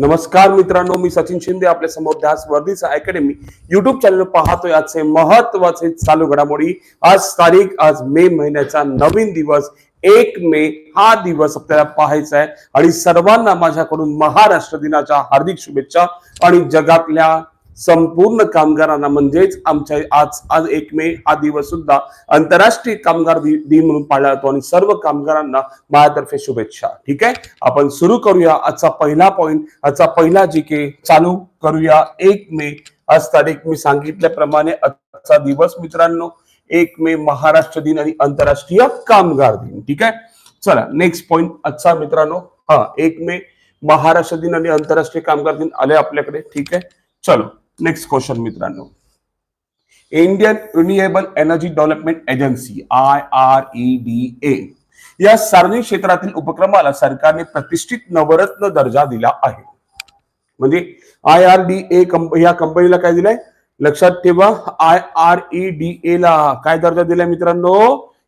नमस्कार मित्रांनो मी सचिन शिंदे आपल्यासमोर ध्यास वर्धीचा अकॅडमी युट्यूब चॅनल पाहतोय. आजचे महत्त्वाचे चालू घडामोडी. आज तारीख आज मे महिन्याचा नवीन दिवस. एक मे हा दिवस आपल्याला पाहायचा आहे. आणि सर्वांना माझ्याकडून महाराष्ट्र दिनाच्या हार्दिक शुभेच्छा. आणि जगातल्या संपूर्ण कामगारांना म्हणजेच आमच्या आज आज एक मे हा दिवस सुद्धा आंतरराष्ट्रीय कामगार दिन म्हणून पाळला जातो. आणि सर्व कामगारांना माझ्यातर्फे शुभेच्छा. ठीक आहे? आपण सुरू करूया. आजचा पहिला पॉइंट आजचा पहिला जी के चालू करूया. एक मे आज तारीख मी सांगितल्याप्रमाणे आजचा दिवस मित्रांनो एक मे महाराष्ट्र दिन आणि आंतरराष्ट्रीय कामगार दिन. ठीक आहे? चला नेक्स्ट पॉइंट आजचा मित्रांनो हा एक मे महाराष्ट्र दिन आणि आंतरराष्ट्रीय कामगार दिन आले आपल्याकडे. ठीक आहे? चलो. नेक्स्ट क्वेश्चन मित्रांनो. Indian renewable energy development agency I R E D A या सार्वजनिक क्षेत्रातील उपक्रमाला सरकारने प्रतिष्ठित नवरत्न दर्जा दिला आहे. म्हणजे आय आर डी ए या कंपनीला काय दिलंय? लक्षात ठेवा I R E D A ला काय दर्जा दिलाय मित्रांनो?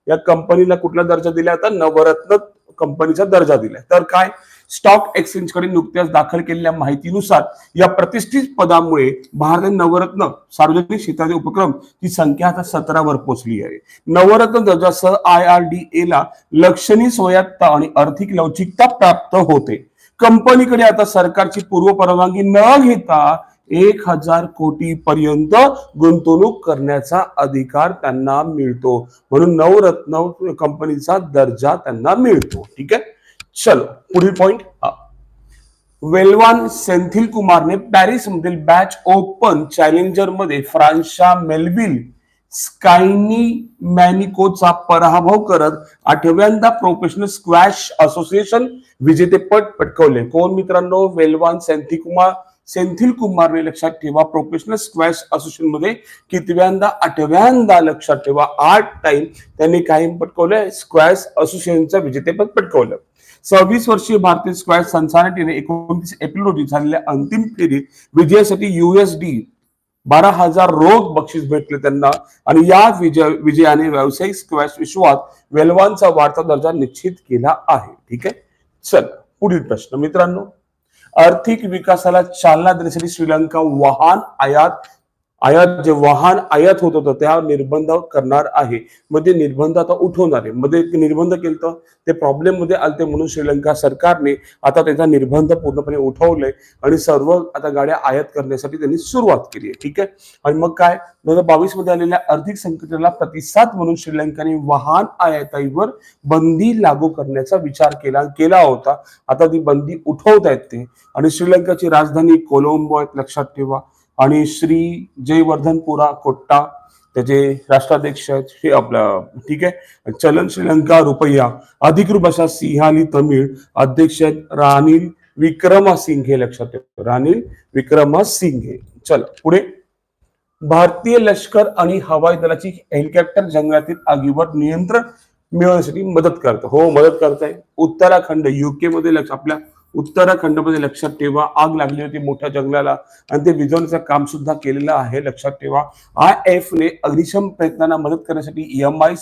या कंपनीला कुठला दर्जा दिलाय? तर नवरत्न कंपनीचा दर्जा दिलाय. तर काय? स्टॉक एक्सचेंजकडे नुकत्याच दाखल केलेल्या माहितीनुसार या प्रतिष्ठित पदामुळे भारतीय नवरत्न सार्वजनिक क्षेत्राचे उपक्रम ही संख्या आता सतरावर पोहोचली आहे. नवरत्न दर्जासह आय आर डी ए ला लक्षणीय स्वायत्ता आणि आर्थिक लवचिकता प्राप्त होते. कंपनीकडे आता सरकारची पूर्व परवानगी न घेता एक हजार कोटी पर्यंत गुंतवणूक करण्याचा अधिकार त्यांना मिळतो. म्हणून नवरत्न कंपनीचा दर्जा त्यांना मिळतो. ठीक आहे? चलो पुढील पॉइंट वेलवान सेंथिल कुमारने पॅरिस मधील बॅच ओपन चॅलेंजरमध्ये फ्रान्सच्या मेलविल स्कायनी मॅनिकोचा पराभव करत आठव्यांदा प्रोफेशनल स्क्वॅश असोसिएशन विजेतेपद पटकवले. कोण मित्रांनो? वेलवान सेंथी कुमार सेंथिल कुमारने लक्षात ठेवा प्रोफेशनल स्क्वॅश असोसिएशनमध्ये कितव्यांदा आठव्यांदा लक्षात ठेवा आठ टाइम त्यांनी काय पटकवलंय. स्क्वॅश असोसिएशनचं विजेतेपद पटकवलं. सव्वीस वर्षीय भारतीय स्क्वॅश संस्थानाटीने एकोणतीस एप्रिल रोजी झालेल्या अंतिम फेरीत विजयासाठी युएसडी बारा हजार रोख बक्षीस भेटले त्यांना. आणि या विजय विजयाने व्यावसायिक स्क्वॅश विश्वात वेलवानचा वाढता दर्जा निश्चित केला आहे. ठीक आहे? चल पुढील प्रश्न. मित्रांनो आर्थिक विकासाला चालना देण्यासाठी श्रीलंका वाहन आयात आयात जे वाहन आयात होत होतं त्या निर्बंध करणार आहे. मध्ये निर्बंध आता उठवणार आहे. मध्ये ते निर्बंध केलं तर ते प्रॉब्लेममध्ये आलते म्हणून श्रीलंका सरकारने आता त्याचा निर्बंध पूर्णपणे उठवले आणि सर्व आता गाड्या आयात करण्यासाठी त्यांनी सुरुवात केली आहे. ठीक आहे? आणि मग काय? दोन हजार बावीसमध्ये आलेल्या आर्थिक संकटाला प्रतिसाद म्हणून श्रीलंकाने वाहन आयातीवर बंदी लागू करण्याचा विचार केला केला होता. आता ती बंदी उठवत आहेत ते. आणि श्रीलंकाची राजधानी कोलंबो आहेत लक्षात ठेवा. आणि श्री जयवर्धनपुरा कोट्टा त्याचे राष्ट्राध्यक्ष हे आपलं ठीक आहे? चलन श्रीलंका रुपया अधिकृत भाषा सिंहाली तमिळ अध्यक्ष आहेत रानिल हे लक्षात ठेवा. रानिल हे चला पुढे. भारतीय लष्कर आणि हवाई दलाची हेलिकॉप्टर जंगलातील आगीवर नियंत्रण मिळवण्यासाठी मदत करतं. हो मदत करत आहे उत्तराखंड युके मध्ये लक्ष आपल्या उत्तराखंडमध्ये लक्षात ठेवा. आग लागली होती मोठ्या जंगलाला. आणि ते विझवण्याचं काम सुद्धा केलेलं आहे लक्षात ठेवा. आय एफ ने अग्निशम प्रयत्नांना मदत करण्यासाठी एम आय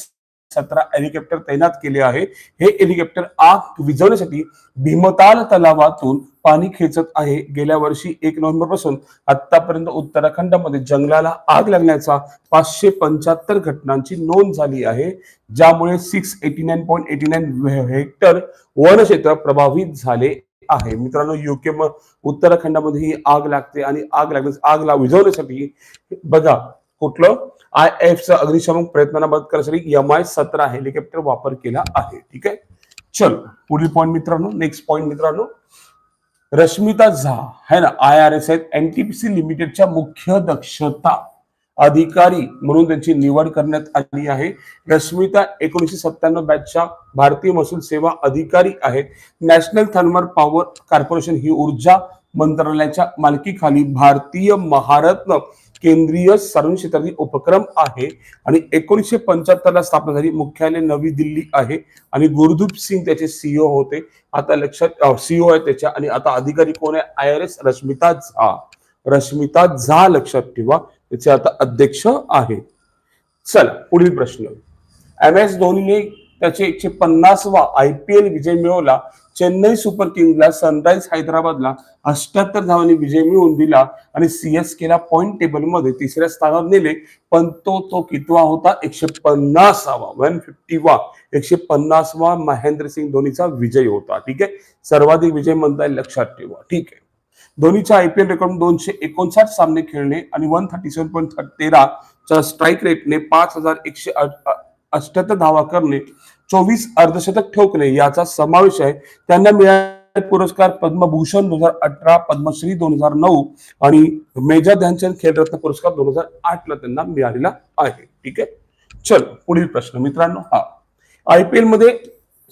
सतरा हेलिकॉप्टर तैनात केले आहे. हे हेलिकॉप्टर आग विझवण्यासाठी भीमताल तलावातून पाणी खेचत आहे. गेल्या वर्षी एक नोव्हेंबरपासून आतापर्यंत उत्तराखंडमध्ये जंगलाला आग लागण्याचा पाचशे पंच्याहत्तर घटनांची नोंद झाली आहे. ज्यामुळे six eighty nine point eighty nine hectare वनक्षेत्र प्रभावित झाले आहे. मित्रांनो युके म उत्तराखंडामध्ये ही आग लागते आणि आग लागण्यास आग ला विझवण्यासाठी बघा कुठलं आय एफचा अग्निशमन प्रयत्नांना मदत करण्यासाठी एम आय सतरा हेलिकॉप्टर वापर केला आहे. ठीक आहे? चल पुढील पॉईंट मित्रांनो नेक्स्ट पॉईंट मित्रांनो. रश्मिता झा है ना? आय आर एस आहेत. एनटीपीसी लिमिटेडच्या मुख्य दक्षता. अधिकारी म्हणून त्यांची निवड करण्यात आली आहे. रश्मिता एकोणीशे सत्त्याण्णव बॅचच्या भारतीय महसूल सेवा अधिकारी आहेत. नॅशनल थर्मल पॉवर कॉर्पोरेशन ही ऊर्जा मंत्रालयाच्या मालकीखाली भारतीय महारत्न केंद्रीय सार्वजनिक क्षेत्रातील उपक्रम आहे आणि एकोणीसशे पंच्याहत्तर ला स्थापना झाली. मुख्यालय नवी दिल्ली आहे आणि गुरदूप सिंग त्याचे सीईओ होते. आता लक्षात सीईओ आहे त्याच्या आणि आता अधिकारी कोण आहे? आय आर एस रश्मिता झा रश्मिता झा लक्षात ठेवा. त्याचे आता अध्यक्ष आहे चला पुढील प्रश्न. एम एस धोनीने त्याचे एकशे पन्नासवा आय पी एल विजय मिळवला. चेन्नई सुपर किंग्सला सनराईज हैदराबादला अष्ट्याहत्तर धावांनी विजय मिळवून दिला आणि सीएसकेला पॉइंट टेबलमध्ये तिसऱ्या स्थानावर नेले. पण तो तो कितवा होता? एकशे पन्नासावा वन फिफ्टी वा एकशे पन्नासवा महेंद्र सिंग धोनीचा विजय होता. ठीक आहे? सर्वाधिक विजय म्हणता लक्षात ठेवा. ठीक आहे? धोनीच्या आयपीएल रेकॉर्ड दोनशे एकोणसाठ सामने खेळणे आणि वन थर्टी सेव्हन पॉईंट तेराच्या स्ट्राईक रेटने पाच हजार एकशे अष्ट्याहत्तर धावा करणे चोवीस अर्धशतक ठोकणे याचा समावेश आहे. त्यांना मिळाले पुरस्कार पद्मभूषण दोन हजार अठरा पद्मश्री दोन हजार नऊ आणि मेजर ध्यानचंद खेलरत्न पुरस्कार दोन हजार आठ ला त्यांना मिळालेला आहे. ठीक आहे? चल पुढील प्रश्न. मित्रांनो हा. आयपीएलमध्ये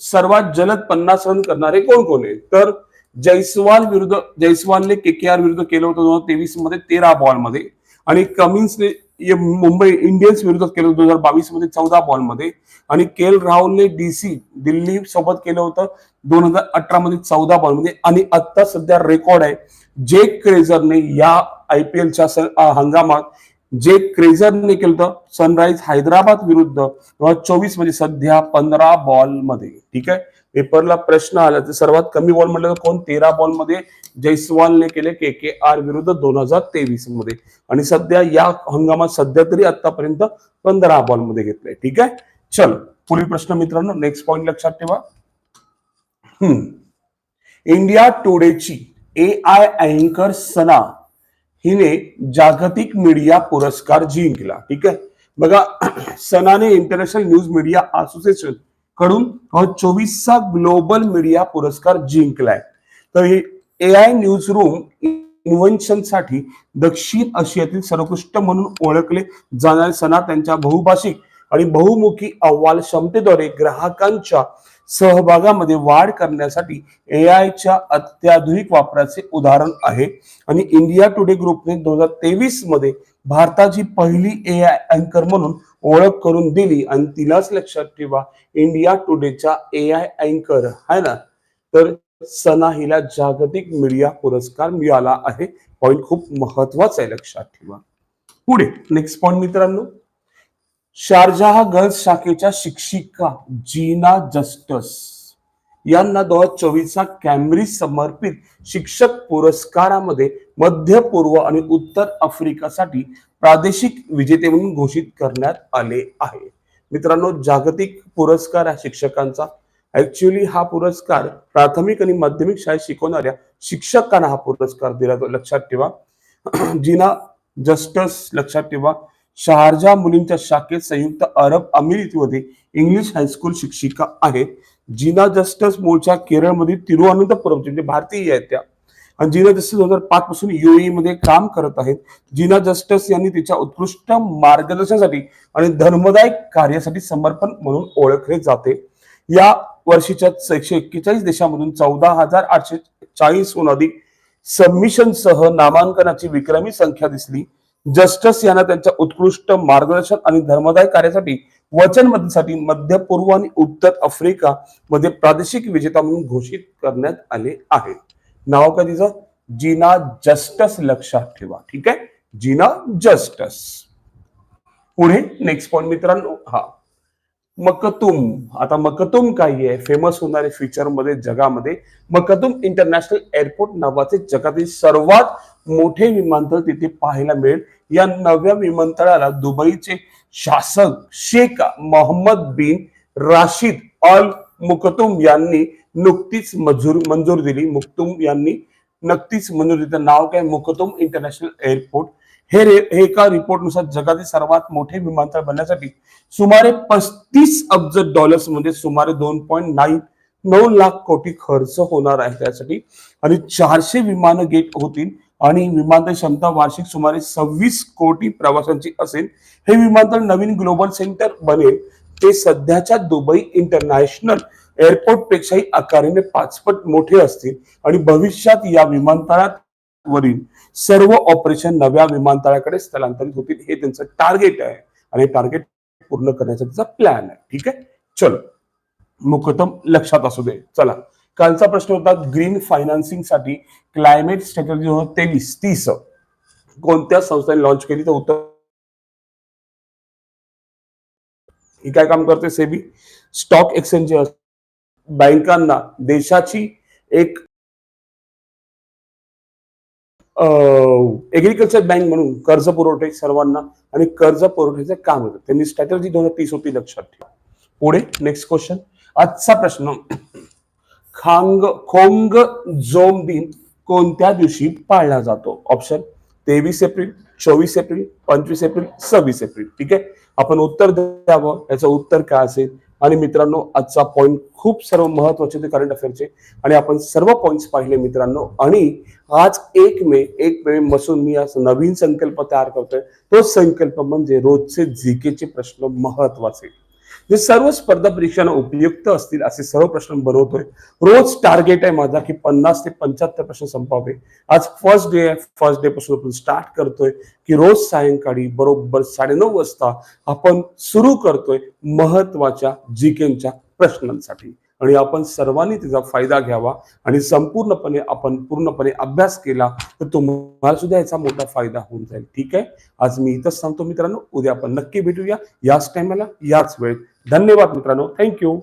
सर्वात जलद पन्नास रन करणारे कोण कोण आहे तर जयस्वाल विरुद्ध जयस्वालने के के आर विरुद्ध केलं होतं दोन हजार तेवीसमध्ये तेरा बॉलमध्ये. आणि कमिन्सने मुंबई इंडियन्स विरुद्ध केलं होतं दोन हजार बावीसमध्ये चौदा बॉलमध्ये. आणि के एल राहुलने डीसी दिल्ली सोबत केलं होतं दोन हजार अठरा मध्ये चौदा बॉलमध्ये. आणि आता सध्या रेकॉर्ड आहे जे क्रेझरने या आय पी एलच्या हंगामात जे क्रेझरने केलं होतं सनराईज हैदराबाद विरुद्ध दोन हजार चोवीसमध्ये सध्या पंधरा बॉलमध्ये. ठीक आहे? पेपरला प्रश्न आला तर सर्वात कमी बॉल म्हटलं तर कोण? तेरा बॉलमध्ये जयस्वालने केले के के आर विरुद्ध दोन हजार तेवीसमध्ये. आणि सध्या या हंगामात सध्या तरी आतापर्यंत पंधरा बॉलमध्ये घेतलंय. ठीक आहे? चल पुढील प्रश्न मित्रांनो नेक्स्ट पॉइंट लक्षात ठेवा. हम्म. इंडिया टुडेची ए आय अँकर सना हिने जागतिक मीडिया पुरस्कार जिंकला. ठीक आहे? बघा सनाने इंटरनॅशनल न्यूज मीडिया असोसिएशन कडून चोवीसचा ग्लोबल मीडिया पुरस्कार जिंकलाय. तर हे ए आय न्यूज रूम इन्व्हेन्शनसाठी दक्षिण आशियातील सर्वोत्कृष्ट म्हणून ओळखले जाणारे सना त्यांच्या बहुभाषिक आणि बहुमुखी अहवाल क्षमतेद्वारे ग्राहकांच्या सहभागामध्ये वाढ करण्यासाठी ए आयच्या अत्याधुनिक वापराचे उदाहरण आहे. आणि इंडिया टुडे ग्रुपने दोन हजार तेवीसमध्ये भारताची पहिली ए आय अँकर म्हणून ओळख करून दिली. आणि तिलाच लक्षात ठेवा इंडिया टुडेच्या ए आय अँकर आहे ना? तर सना हिला जागतिक मीडिया पुरस्कार मिळाला आहे. पॉइंट खूप महत्त्वाचा आहे लक्षात ठेवा. पुढे नेक्स्ट पॉइंट मित्रांनो. शारजहा गर्ल्स शाखेच्या शिक्षिका जीना जस्टस यांना दोन हजार चोवीसचा कॅमरी समर्पित शिक्षक पुरस्कारामध्ये मध्य पूर्व आणि उत्तर आफ्रिकासाठी प्रादेशिक विजेते म्हणून घोषित करण्यात आले आहे. मित्रांनो जागतिक पुरस्कार आहे शिक्षकांचा. ऍक्च्युली हा पुरस्कार प्राथमिक आणि माध्यमिक शाळेत शिकवणाऱ्या शिक्षकांना हा पुरस्कार दिला जातो. लक्षात ठेवा. जिना जस्टस लक्षात ठेवा. शहारजा मुलींच्या शाखेत संयुक्त अरब अमिरातीमध्ये इंग्लिश हायस्कूल शिक्षिका आहेत. जिना जस्टस मूळच्या केरळमधील तिरुअनंतपुरम म्हणजे भारतीय आहेत त्या. आणि जिना जस्टस दोन हजार पाच पासून युएई मध्ये काम करत आहेत. जिना जस्टस यांनी तिच्या उत्कृष्ट मार्गदर्शनासाठी आणि धर्मदायक कार्यासाठी समर्पण म्हणून ओळखले जाते. या वर्षीच्या एकशे एक्केचाळीस देशामधून चौदा हजार आठशे चाळीसहून अधिक सबमिशनसह नामांकनाची विक्रमी संख्या दिसली. जस्टिस यांना त्यांच्या उत्कृष्ट मार्गदर्शन आणि धर्मदाय कार्यासाठी वचनबद्धसाठी मध्य पूर्व आणि उत्तर आफ्रिका मध्ये प्रादेशिक विजेता म्हणून घोषित करण्यात आले आहे. नाव काय तिचं? जीना जस्टस लक्षात ठेवा. ठीक आहे? जीना जस्टस. पुढे नेक्स्ट पॉइंट मित्रांनो. हा. मकतुम. आता मकतुम काय आहे? फेमस होणारे फीचरमध्ये जगामध्ये मकतुम इंटरनॅशनल एअरपोर्ट नावाचे जगातील सर्वात मोठे विमानतळ तिथे पाहायला मिळेल. या नव्या विमानतळाला दुबईचे शासक शेख मोहम्मद बिन राशीद अल मुकतुम यांनी नुकतीच मंजूर मंजूर दिली. मुक्तुम यांनी नक्कीच मंजूर दिलं. नाव काय? Maktoum international airport. हे रे हे एका रिपोर्टनुसार जगातील सर्वात मोठे विमानतळ बनण्यासाठी सुमारे पस्तीस अब्ज डॉलर्स म्हणजे सुमारे दोन पॉईंट नाईन नऊ लाख कोटी खर्च होणार आहे त्यासाठी. आणि चारशे विमानं गेट होतील. आणि विमानतळ क्षमता वार्षिक सुमारे सव्वीस कोटी प्रवाशांची असेल हे विमानतळ नवीन ग्लोबल सेंटर बनेल. ते सध्याच्या दुबई इंटरनॅशनल एअरपोर्ट पेक्षाही आकाराने पाचपट मोठे असतील. आणि भविष्यात या विमानतळात वरील सर्व ऑपरेशन नव्या विमानतळाकडे स्थलांतरित होतील हे त्यांचं टार्गेट आहे. आणि टार्गेट पूर्ण करण्याचा त्याचा प्लॅन आहे. ठीक आहे? चलो. मुखतम लक्षात असू दे. चला. कालचा प्रश्न होता ग्रीन फायनान्सिंगसाठी क्लायमेट स्ट्रॅटर्जी दोन हजार तेवीस तीस. कोणत्या संस्थेने लॉन्च केली? तर उत्तर ही काय काम करते सेबी? स्टॉक एक्सचेंज बँकांना देशाची एक एग्रिकल्चर बँक म्हणून कर्ज पुरवठे सर्वांना आणि कर्ज पुरवठ्याचे काम होतं त्यांनी स्ट्रॅटर्जी दोन हजार तीस होती लक्षात ठेवा. पुढे नेक्स्ट क्वेश्चन आजचा प्रश्न. खांग खोंग जोम कोणत्या दिवशी पाळला जातो? ऑप्शन तेवीस एप्रिल चोवीस एप्रिल पंचवीस एप्रिल सव्वीस एप्रिल. ठीक आहे? आपण उत्तर द्यावं. याचं उत्तर काय असेल? आणि मित्रांनो आजचा पॉईंट खूप सर्व महत्त्वाचे ते करंट अफेअरचे आणि आपण सर्व पॉईंट्स पाहिले मित्रांनो. आणि आज एक मे एक मे बसून मी आज नवीन संकल्प तयार करतोय. तो संकल्प म्हणजे रोजचे जीकेचे प्रश्न महत्त्वाचे हे सर्व स्पर्धा परीक्षांना उपयुक्त असतील असे सर्व प्रश्न बनवतोय. रोज टार्गेट आहे माझा की पन्नास ते पंच्याहत्तर प्रश्न संपावे. आज फर्स्ट डे आहे फर्स्ट डे पासून आपण स्टार्ट करतोय की रोज सायंकाळी बरोबर साडेनऊ वाजता आपण सुरू करतोय महत्त्वाच्या जीकेच्या प्रश्नांसाठी. आणि आपण सर्वांनी त्याचा फायदा घ्यावा आणि संपूर्णपणे आपण पूर्णपणे अभ्यास केला तर तुम्हाला सुद्धा याचा मोठा फायदा होऊन जाईल. ठीक आहे? आज मी इथंच सांगतो मित्रांनो. उद्या आपण नक्की भेटूया. याच टायमाला याच वेळेत. धन्यवाद मित्रांनो. थँक्यू